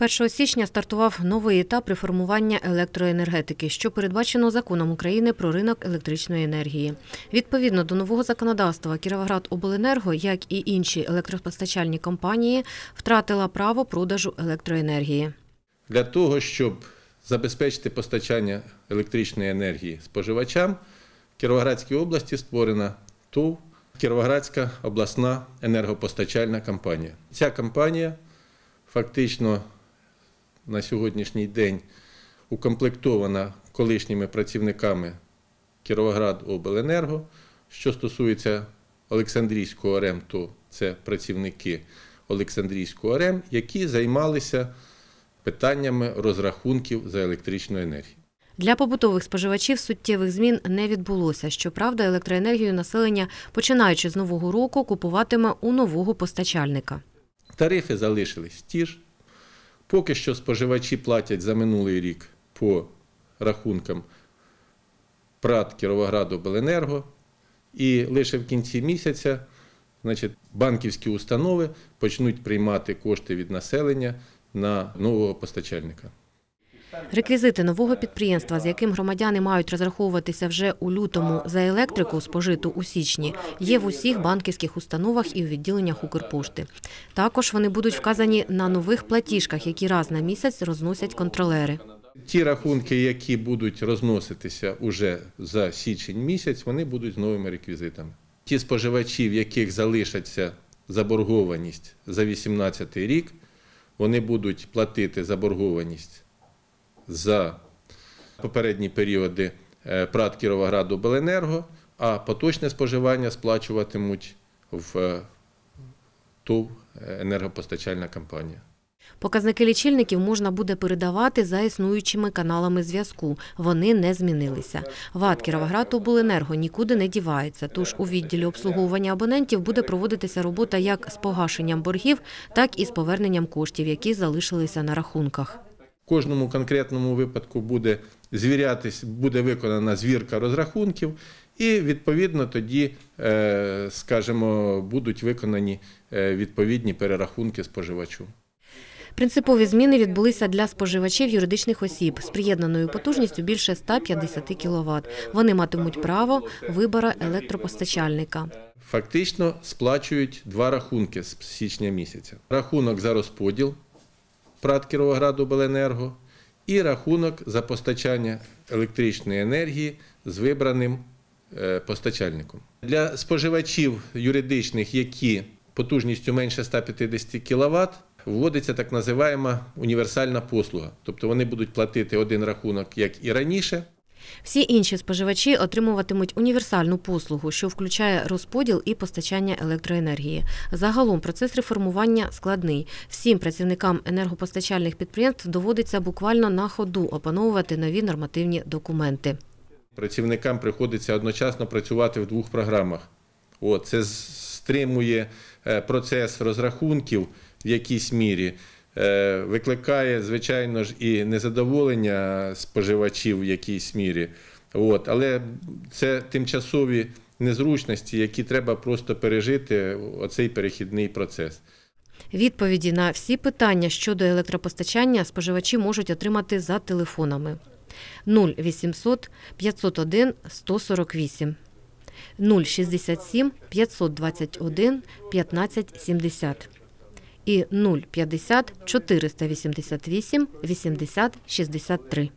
1 січня стартував новий етап реформування електроенергетики, що передбачено законом України про ринок електричної енергії. Відповідно до нового законодавства, Кіровоградобленерго, як і інші електропостачальні компанії, втратила право продажу електроенергії. Для того, щоб забезпечити постачання електричної енергії споживачам, в Кіровоградській області створена ТОВ Кіровоградська обласна енергопостачальна компанія. Ця компанія фактично на сьогоднішній день укомплектована колишніми працівниками Кіровоградобленерго. Що стосується Олександрійського РЕМ, то це працівники Олександрійського РЕМ, які займалися питаннями розрахунків за електричну енергію. Для побутових споживачів суттєвих змін не відбулося. Щоправда, електроенергію населення, починаючи з нового року, купуватиме у нового постачальника. Тарифи залишились ті ж. Поки що споживачі платять за минулий рік по рахункам ПРАТ Кіровограду Беленерго, І лише в кінці місяця значить, банківські установи почнуть приймати кошти від населення на нового постачальника. Реквізити нового підприємства, з яким громадяни мають розраховуватися вже у лютому за електрику, спожиту у січні, є в усіх банківських установах і у відділеннях Укрпошти. Також вони будуть вказані на нових платіжках, які раз на місяць розносять контролери. Ті рахунки, які будуть розноситися уже за січень місяць, вони будуть з новими реквізитами. Ті споживачі, в яких залишаться заборгованість за 2018 рік, вони будуть платити заборгованість за попередні періоди е, ПРАТ Кіровограду Беленерго, а поточне споживання сплачуватимуть в е, ТОВ енергопостачальна компанія. Показники лічильників можна буде передавати за існуючими каналами зв'язку. Вони не змінилися. ВАТ Кіровоградобленерго нікуди не дівається. Тож у відділі обслуговування абонентів буде проводитися робота як з погашенням боргів, так і з поверненням коштів, які залишилися на рахунках. Кожному конкретному випадку буде звірятись, буде виконана звірка розрахунків, і відповідно тоді, е, скажімо, будуть виконані е, відповідні перерахунки споживачу. Принципові зміни відбулися для споживачів юридичних осіб з приєднаною потужністю більше 150 кВт. Вони матимуть право вибору електропостачальника. Фактично сплачують два рахунки з січня місяця: рахунок за розподіл ПРАТ Кіровоградобленерго і рахунок за постачання електричної енергії з вибраним е, постачальником. Для споживачів юридичних, які потужністю менше 150 кВт, вводиться так називаємо універсальна послуга. Тобто вони будуть платити один рахунок, як і раніше, Всі інші споживачі отримуватимуть універсальну послугу, що включає розподіл і постачання електроенергії. Загалом процес реформування складний. Всім працівникам енергопостачальних підприємств доводиться буквально на ходу опановувати нові нормативні документи. працівникам приходиться одночасно працювати в двох програмах. От, це стримує е, процес розрахунків в якійсь мірі, викликає, звичайно ж, і незадоволення споживачів в якійсь мірі. От, але це тимчасові незручності, які треба просто пережити оцей перехідний процес. Відповіді на всі питання щодо електропостачання споживачі можуть отримати за телефонами 0800 501 148 067 521 1570 і 050 488 80 63.